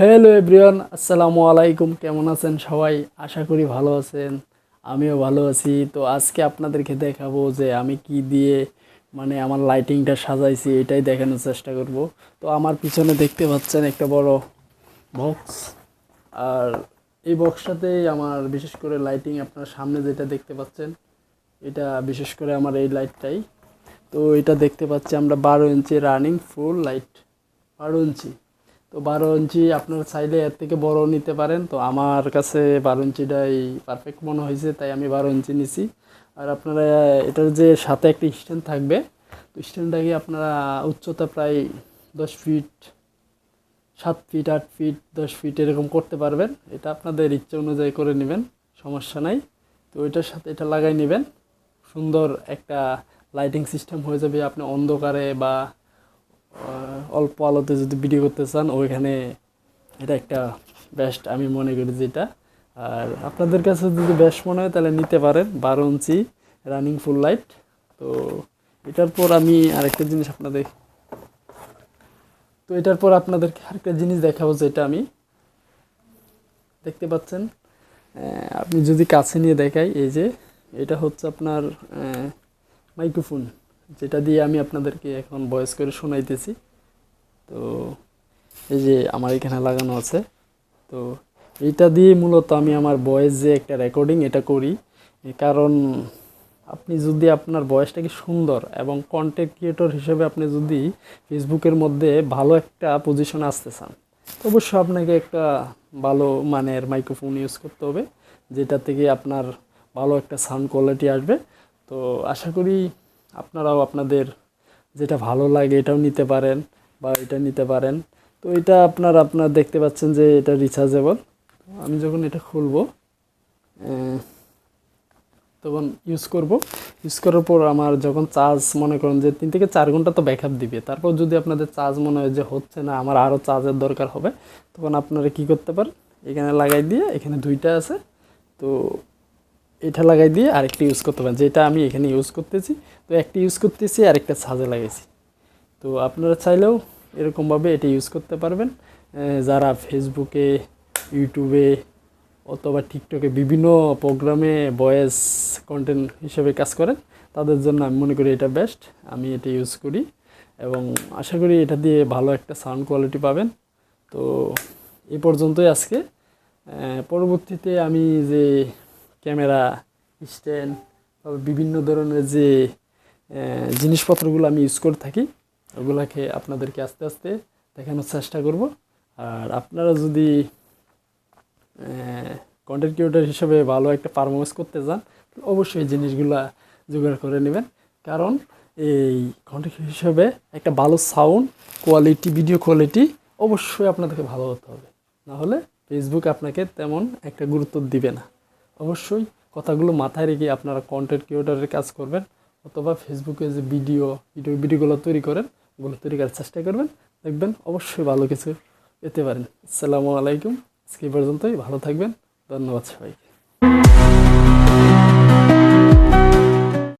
Hello everyone, আসসালামু আলাইকুম। কেমন আছেন সবাই? আশা করি ভালো আছেন। আমিও ভালো আছি। তো আজকে আপনাদেরকে দেখাবো যে আমি কি দিয়ে মানে আমার লাইটিংটা সাজাইছি, এটাই দেখানোর চেষ্টা করব। তো আমার পিছনে দেখতে পাচ্ছেন একটা বড় বক্স। আর এই বক্সটাতেই আমার, বিশেষ করে লাইটিং আপনার সামনে যেটা দেখতে পাচ্ছেন, এটা বিশেষ করে আমার এই লাইটটাই। তো এটা দেখতে পাচ্ছি আমরা বারো ইঞ্চি রানিং ফুল লাইট, বারো ইঞ্চি। তো বারো ইঞ্চি আপনার চাইলে এর থেকে বড় নিতে পারেন। তো আমার কাছে বারো ইঞ্চিটাই পারফেক্ট মনে হয়েছে, তাই আমি বারো ইঞ্চি নিছি। আর আপনারা এটার যে সাথে একটা স্ট্যান্ড থাকবে, তো স্ট্যান্ডটাকে আপনারা উচ্চতা প্রায় দশ ফিট সাত ফিট আট ফিট দশ ফিট এরকম করতে পারবেন। এটা আপনাদের ইচ্ছে অনুযায়ী করে নেবেন, সমস্যা নাই। তো এটার সাথে এটা লাগাই নেবেন। সুন্দর একটা লাইটিং সিস্টেম হয়ে যাবে, আপনি অন্ধকারে বা অল্প আলোতে যদি ভিডিও করতে চান, ওইখানে এটা একটা বেস্ট আমি মনে করি যেটা। আর আপনাদের কাছে যদি বেস্ট মনে হয়, তাহলে নিতে পারেন। বারো ইঞ্চি রানিং ফুল লাইট তো এটার পর আমি আরেকটা জিনিস আপনাদের তো এটার পর আপনাদেরকে আরেকটা জিনিস দেখাবো, যেটা আমি দেখতে পাচ্ছেন। আপনি যদি কাছে নিয়ে দেখাই, এই যে, এটা হচ্ছে আপনার মাইক্রোফোন যেটা দিয়ে আমি আপনাদেরকে এখন ভয়েস করে শোনাইতেছি, তো এই যে আমার এখানে লাগানো আছে, তো এটা দিয়ে মূলত আমি আমার ভয়েস যে একটা রেকর্ডিং এটা করি কারণ আপনি যদি আপনার ভয়েসটাকে সুন্দর এবং কন্টেন্ট ক্রিয়েটর হিসেবে আপনি যদি ফেসবুকের মধ্যে ভালো একটা পজিশন আসতে চান, তো অবশ্যই আপনাকে একটা ভালো মানের মাইক্রোফোন ইউজ করতে হবে, যেটা থেকে আপনার ভালো একটা সাউন্ড কোয়ালিটি আসবে। তো আশা করি আপনারাও আপনাদের যেটা ভালো লাগে এটাও নিতে পারেন বা এটা নিতে পারেন। তো এটা আপনার আপনার দেখতে পাচ্ছেন যে এটা রিচার্জেবল আমি যখন এটা খুলব তখন ইউজ করব। ইউজ করার পর আমার যখন চার্জ মনে করেন যে তিন থেকে চার ঘণ্টা তো ব্যাকআপ দিবে। তারপর যদি আপনাদের চার্জ মনে হয় যে হচ্ছে না, আমার আরও চার্জের দরকার হবে, তখন আপনারা কি করতে পারেন? এখানে লাগাই দিয়ে এখানে দুইটা আছে। তো এটা লাগাই দিয়ে আরেকটা ইউজ করতে পারেন। যেটা আমি এখানে ইউজ করতেছি, তো একটা ইউজ করতেছি, আরেকটা সাজে লাগাইছি। তো আপনারা চাইলেও এরকমভাবে এটা ইউজ করতে পারবেন। যারা ফেসবুকে ইউটিউবে অথবা টিকটকে বিভিন্ন প্রোগ্রামে ভয়েস কন্টেন্ট হিসেবে কাজ করেন, তাদের জন্য আমি মনে করি এটা বেস্ট আমি এটা ইউজ করি এবং আশা করি এটা দিয়ে ভালো একটা সাউন্ড কোয়ালিটি পাবেন। তো এ পর্যন্তই আজকে। পরবর্তীতে আমি যে ক্যামেরা, স্ট্যান্ড বিভিন্ন ধরনের যে জিনিসপত্রগুলো আমি ইউজ করে থাকি, ওগুলাকে আপনাদেরকে আস্তে আস্তে দেখানোর চেষ্টা করব। আর আপনারা যদি কন্টেন্ট ক্রিয়েটর হিসেবে ভালো একটা পারফরমেন্স করতে চান, অবশ্যই জিনিসগুলা জোগাড় করে নেবেন। কারণ এই কন্টেন্ট হিসেবে একটা ভালো সাউন্ড কোয়ালিটি ভিডিও কোয়ালিটি অবশ্যই আপনাদেরকে ভালো হতে হবে। নাহলে ফেসবুক আপনাকে তেমন একটা গুরুত্ব দিবে না। অবশ্যই কথাগুলো মাথায় রেখে আপনারা কন্টেন্ট ক্রিয়েটারের কাজ করবেন, অথবা ফেসবুকে যে ভিডিও ভিডিও ভিডিওগুলো তৈরি করেন, ওগুলো তৈরি করার চেষ্টা করবেন। দেখবেন অবশ্যই ভালো কিছু পেতে পারেন। আসসালামু আলাইকুম। আজকে পর্যন্তই। ভালো থাকবেন। ধন্যবাদ সবাইকে।